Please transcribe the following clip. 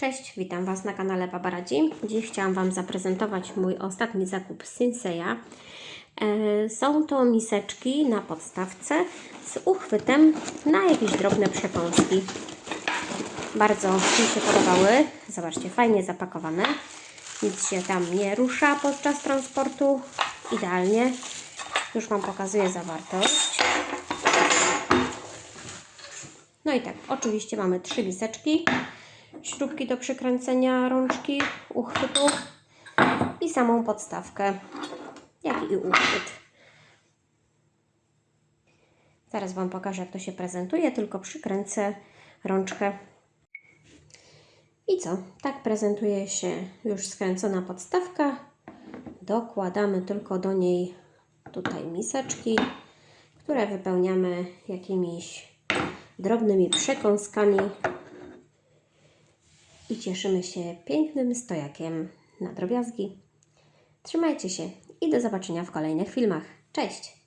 Cześć, witam Was na kanale Baba Radzi. Dziś chciałam Wam zaprezentować mój ostatni zakup z Sinseya. E, Są to miseczki na podstawce z uchwytem na jakieś drobne przekąski. Bardzo mi się podobały. Zobaczcie, fajnie zapakowane. Nic się tam nie rusza podczas transportu. Idealnie. Już Wam pokazuję zawartość. No i tak, oczywiście mamy trzy miseczki, śrubki do przykręcenia rączki, uchwytu i samą podstawkę, jak i uchwyt. Zaraz Wam pokażę, jak to się prezentuje, tylko przykręcę rączkę. I co? Tak prezentuje się już skręcona podstawka. Dokładamy tylko do niej tutaj miseczki, które wypełniamy jakimiś drobnymi przekąskami i cieszymy się pięknym stojakiem na drobiazgi. Trzymajcie się i do zobaczenia w kolejnych filmach. Cześć!